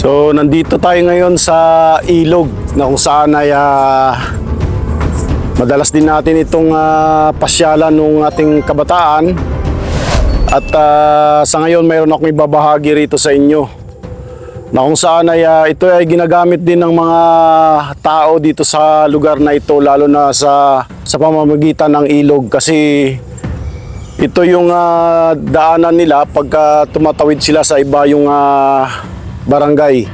So, nandito tayo ngayon sa ilog na kung saan ay ah, madalas din natin itong ah, pasyalan ng ating kabataan. At ah, sa ngayon, mayroon akong ibabahagi rito sa inyo na kung saan ay ah, ito ay ginagamit din ng mga tao dito sa lugar na ito lalo na sa sa pamamagitan ng ilog kasi ito yung ah, daanan nila pagka tumatawid sila sa iba yung ah, barangay.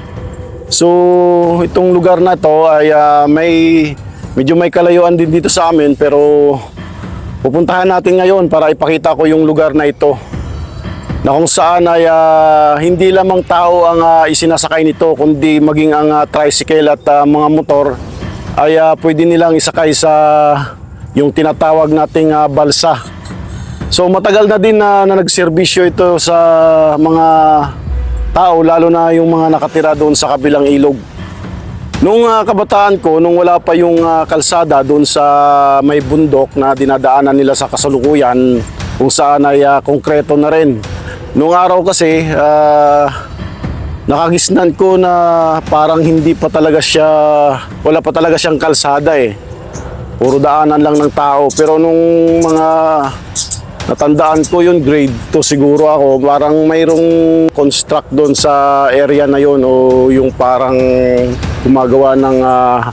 So, itong lugar na to ay ah, may medyo may kalayuan din dito sa amin pero pupuntahan natin ngayon para ipakita ko yung lugar na ito. Na kung saan ay ah, hindi lamang tao ang ah, isinasakay nito kundi maging ang ah, tricycle at ah, mga motor ay ah, pwede nilang isakay sa yung tinatawag nating ah, balsa. So matagal na din na, na nagserbisyo ito sa mga tao lalo na yung mga nakatira doon sa kabilang ilog. Nung ah, kabataan ko, nung wala pa yung ah, kalsada doon sa may bundok na dinadaanan nila sa kasalukuyan kung saan ay ah, konkreto na rin. Nung araw kasi, ah, nakagisnan ko na parang hindi pa talaga siya, wala pa talaga siyang kalsada eh. Puro daanan lang ng tao. Pero nung mga natandaan ko yun, grade 2 siguro ako, parang mayroong construct doon sa area na yun o yung parang gumagawa ng ah,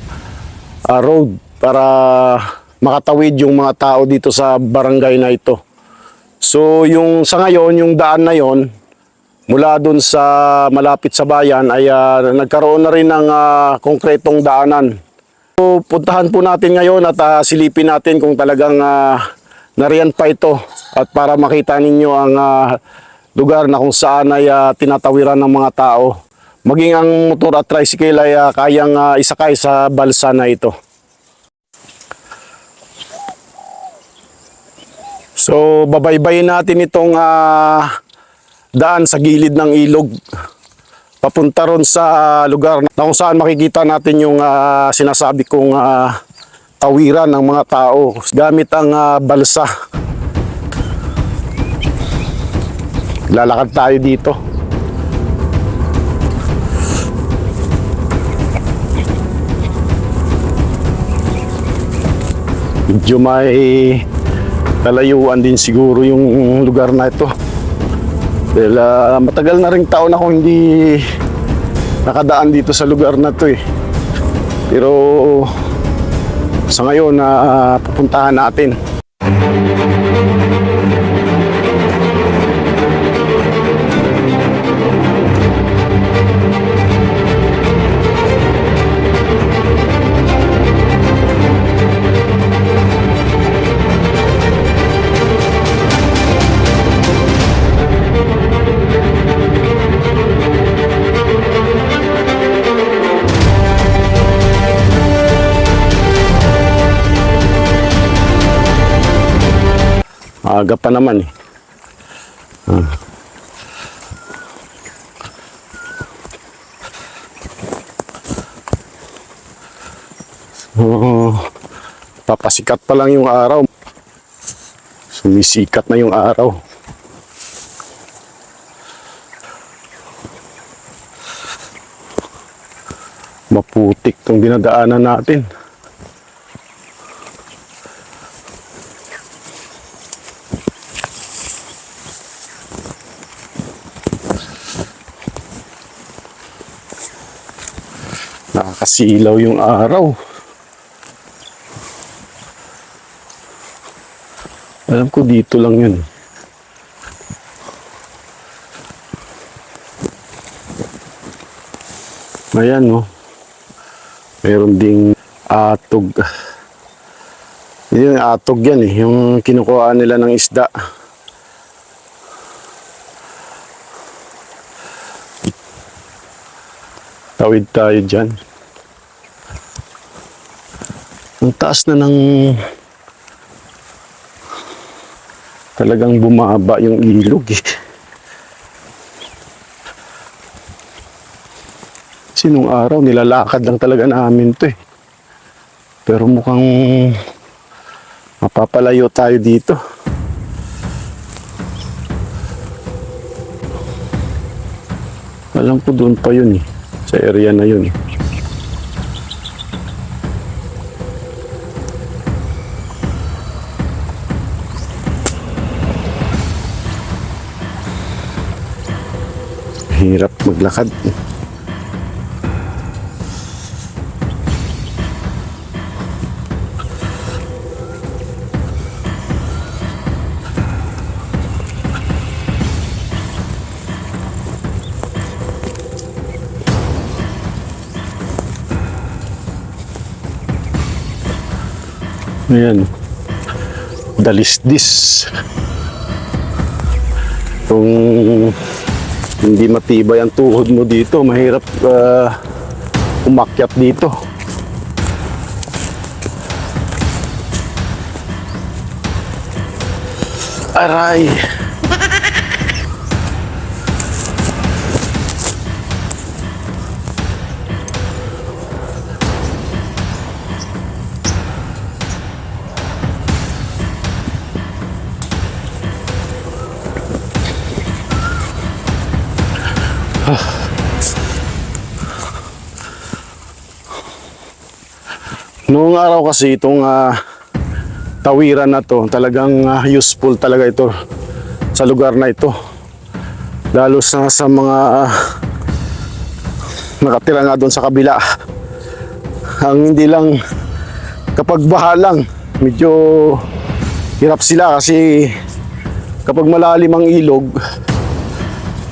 ah, road para makatawid yung mga tao dito sa barangay na ito. So yung sa ngayon, yung daan na yon mula doon sa malapit sa bayan ay ah, nagkaroon na rin ng ah, konkretong daanan. So, puntahan po natin ngayon at ah, silipin natin kung talagang ah, nariyan pa ito at para makita ninyo ang ah, lugar na kung saan ay ah, tinatawiran ng mga tao. Maging ang motor at tricycle ay ah, kayang ah, isakay sa balsa na ito. So, babaybayin natin itong ah, daan sa gilid ng ilog. Papunta ron sa lugar na kung saan makikita natin yung ah, sinasabi kong ah, tawiran ng mga tao gamit ang ah, balsa. Lalakad tayo dito. Medyo may kalayuan din siguro yung lugar na ito. Dahil ah, matagal na rin taon ako hindi nakadaan dito sa lugar na to eh. Pero sa ngayon na pupuntahan natin. Pa naman eh. Ah. Oo. papasikat pa lang yung araw. Sumisikat na yung araw. Maputik tong dinadaanan natin. Nakakasilaw yung araw. Alam ko dito lang yun. Ayan no. Meron ding atog. Yung atog yan eh. Yung kinukuha nila ng isda. Tawid tayo dyan. Ang taas na ng talagang bumaba yung ilog eh. Sinong araw, nilalakad lang talaga namin to eh. Pero mukhang mapapalayo tayo dito. Alam ko doon pa yun eh. Sa area na yun. Hirap maglakad. Ayan. Dalisdis. Kung hindi matibay ang tuhod mo dito, mahirap ah, umakyat dito. Aray! Noong araw kasi itong ah, tawiran na to, talagang ah, useful talaga ito sa lugar na ito. Lalo sa, sa mga ah, nakatira nga doon sa kabila. Ang hindi lang kapag baha lang, medyo hirap sila kasi kapag malalim ang ilog,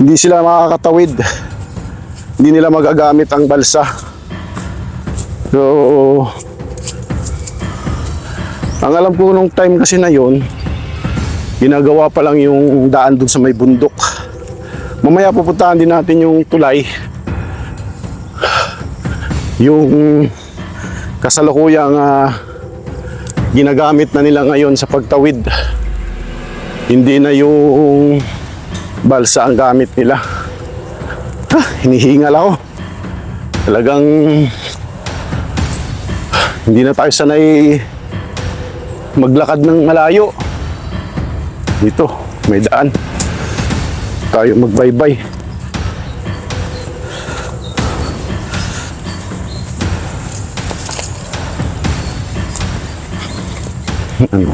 hindi sila makakatawid. Hindi nila magagamit ang balsa. So, ang alam ko nung time kasi na yon, ginagawa pa lang yung daan dun sa may bundok. Mamaya pupuntahan din natin yung tulay. Yung kasalukuyang ah, ginagamit na nila ngayon sa pagtawid. Hindi na yung balsa ang gamit nila. Ah, hinihingal ako. Talagang hindi na tayo sanay maglakad ng malayo. Dito, may daan. Tayo magbaybay. Ano?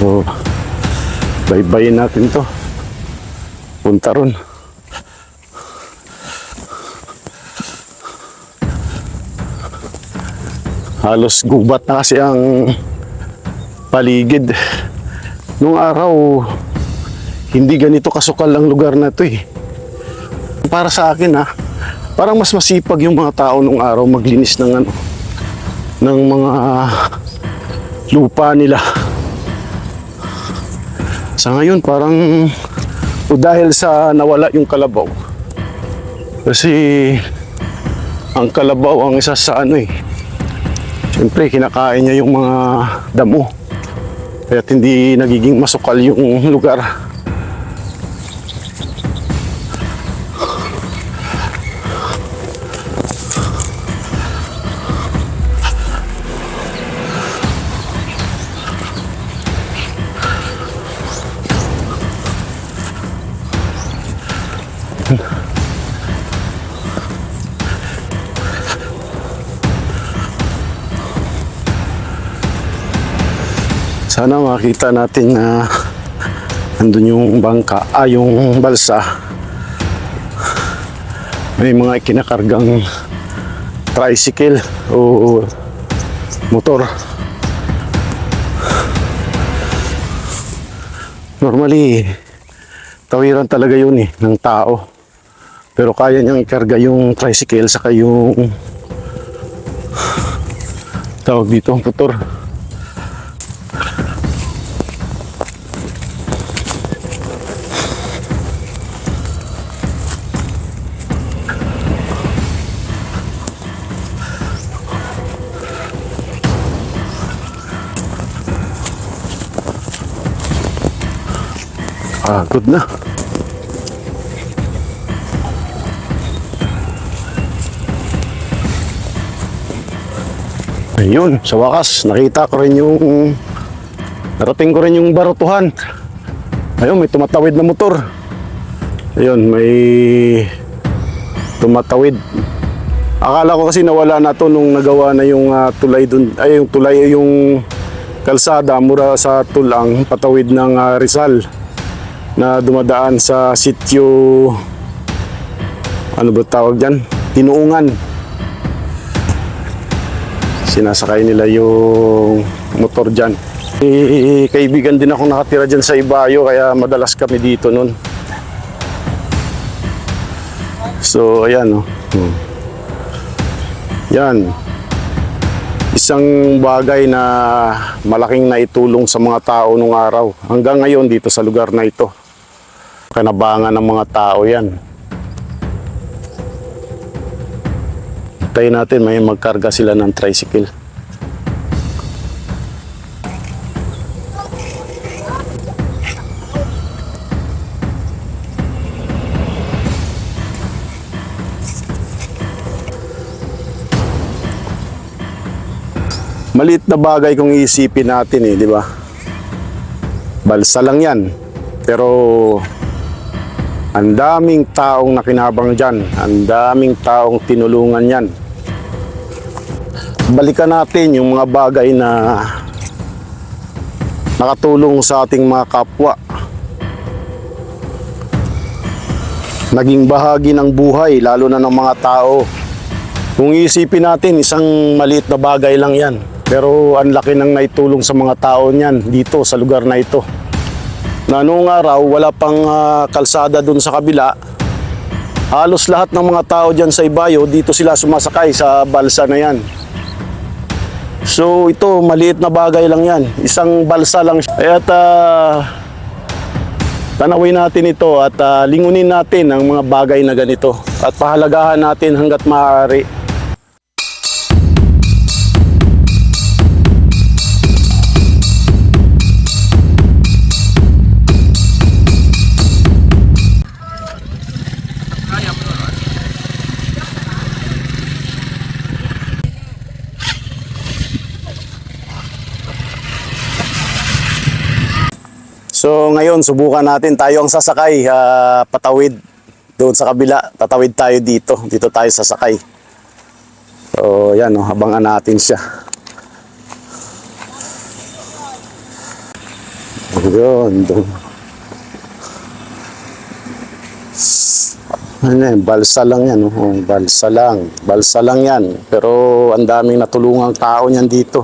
So, baybayin natin to. Punta ron. Halos gubat na kasi ang paligid. Nung araw, hindi ganito kasukal ang lugar na to eh. Para sa akin ha, parang mas masipag yung mga tao nung araw maglinis ng ano, ng mga lupa nila. Sa ngayon parang o dahil sa nawala yung kalabaw. Kasi ang kalabaw ang isa sa ano eh, Siyempre, kinakain niya yung mga damo. Kaya hindi nagiging masukal yung lugar. Sana makita natin na andun yung bangka, ah, yung balsa. May mga kinakargang tricycle o motor. Normally, tawiran talaga yun eh, ng tao. Pero kaya niyang ikarga yung tricycle saka yung tawag dito, motor. Pagod na. Ayun, sa wakas, nakita ko rin yung narating ko rin yung barutuhan. Ayun, may tumatawid na motor. Ayun, may tumatawid. Akala ko kasi nawala na to nung nagawa na yung ah, tulay dun, ay yung tulay yung kalsada mura sa tulang patawid ng ah, Rizal na dumadaan sa sityo ano ba tawag diyan? Tinuungan. Sinasakay nila yung motor diyan. Eh, kaibigan din ako nakatira diyan sa Ibayo kaya madalas kami dito noon. So, ayan, oh. Hmm. Yan. Isang bagay na malaking naitulong sa mga tao nung araw. Hanggang ngayon dito sa lugar na ito. Kanabangan ng mga tao yan. Tayo natin may magkarga sila ng tricycle. Maliit na bagay kung iisipin natin eh, di ba? Balsa lang yan. Pero ang daming taong nakinabang dyan. Ang daming taong tinulungan yan. Balikan natin yung mga bagay na nakatulong sa ating mga kapwa. Naging bahagi ng buhay, lalo na ng mga tao. Kung iisipin natin, isang maliit na bagay lang yan. Pero ang laki ng naitulong sa mga tao niyan dito sa lugar na ito. Na noong araw, wala pang ah, kalsada dun sa kabila. Halos lahat ng mga tao dyan sa Ibayo, dito sila sumasakay sa balsa na yan. So ito, maliit na bagay lang yan. Isang balsa lang. Kaya uh, tanawin natin ito at ah, lingunin natin ang mga bagay na ganito. At pahalagahan natin hanggat maaari. So ngayon, subukan natin tayo ang sasakay ah, patawid doon sa kabila. Tatawid tayo dito. Dito tayo sasakay. So yan, oh, abangan natin siya. Yun, doon. Ano yan, balsa lang yan. Oh. Balsa lang. Balsa lang yan. Pero ang daming natulungang tao niyan dito.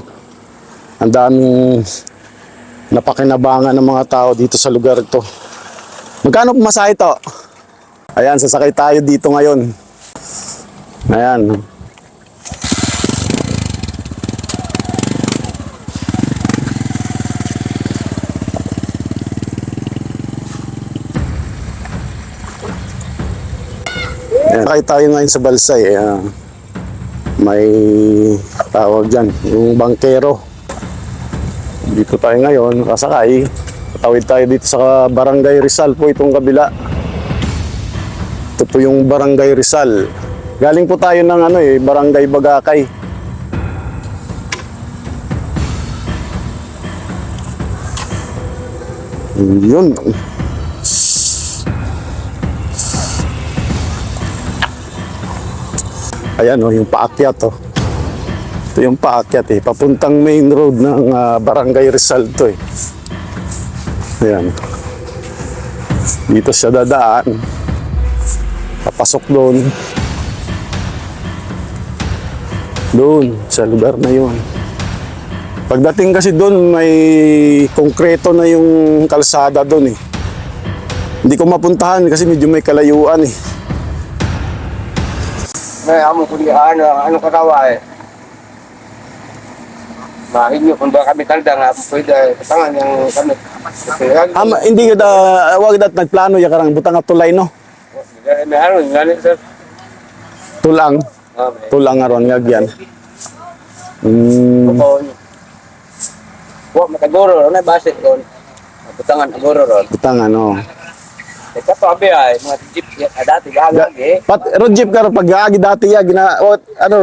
Ang daming napakinabangan ng mga tao dito sa lugar ito. Magkano pumasahe to? Ayan, sasakay tayo dito ngayon. Ayan. Ayan. Sakay tayo ngayon sa Balsay. Ayan. May tawag dyan, yung bangkero. Dito tayo ngayon, kasakay. Patawid tayo dito sa Barangay Rizal po itong kabila. Ito po yung Barangay Rizal. Galing po tayo ng ano eh, Barangay Bagakay. Yun. Ayan oh, yung paakyat oh. Ito yung paakyat eh. Papuntang main road ng ah, Barangay Rizal to eh. Ayan. Dito siya dadaan. Papasok doon. Doon, sa lugar na yun. Pagdating kasi doon, may konkreto na yung kalsada doon eh. Hindi ko mapuntahan kasi medyo may kalayuan eh. May amo ko di ano, ano katawa eh. Mahin nyo kung ba kami tanda nga, pwede patangan yung kami. Kaya, Ama, hindi ka da, wag dat nagplano ya karang butang nga tulay no. may ano, ngani sir. Tulang, Ah, may tulang nga ron nga yan. Mm, nyo. Wa, makaguro, ano basit doon. Patangan, aguro ron. butang ano. Ito pa abi ay, mga jeep, ah, dati gagag eh. Pat ron jeep ka pag agi dati ya gina o, ano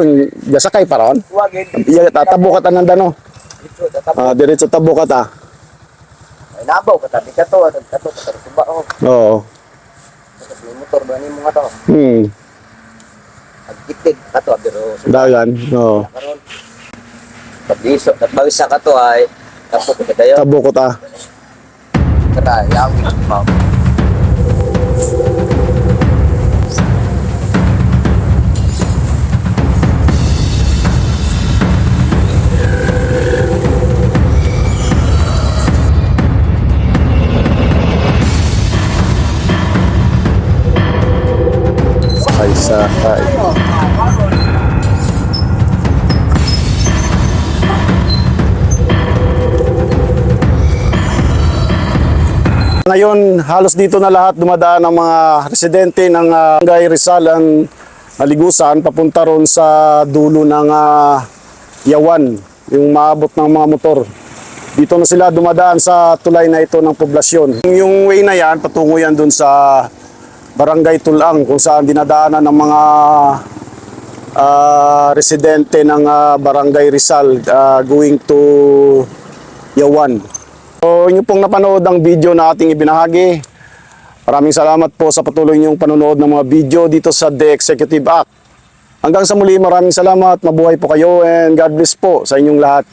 gasakay pa ron. Huwag eh. Iya tatabukat ang dano. Dito, tatapos. Ah, diretso tabukat ah. Ay, nabaw, katabi ka to, at kato, katabi ba ako. Oo. May motor ba ni mga to. Hmm. Agkitid ka to, pero Dagan. Oo. karon. Pag iso, at bawisa ka to ay tapos ka tayo. Tabukot ah. Kara, yawi mo. Sakay Ngayon, halos dito na lahat dumadaan ang mga residente ng uh, Rizal ang Aligusan papunta ron sa dulo ng ah, Yawan, yung maabot ng mga motor. Dito na sila dumadaan sa tulay na ito ng poblasyon. Yung way na yan, patungo yan dun sa Barangay Tulang kung saan dinadaanan ng mga ah, residente ng ah, Barangay Rizal ah, going to Yawan. So, inyo pong napanood ang video na ating ibinahagi. Maraming salamat po sa patuloy niyong panonood ng mga video dito sa The Executive Act. Hanggang sa muli, maraming salamat. Mabuhay po kayo and God bless po sa inyong lahat.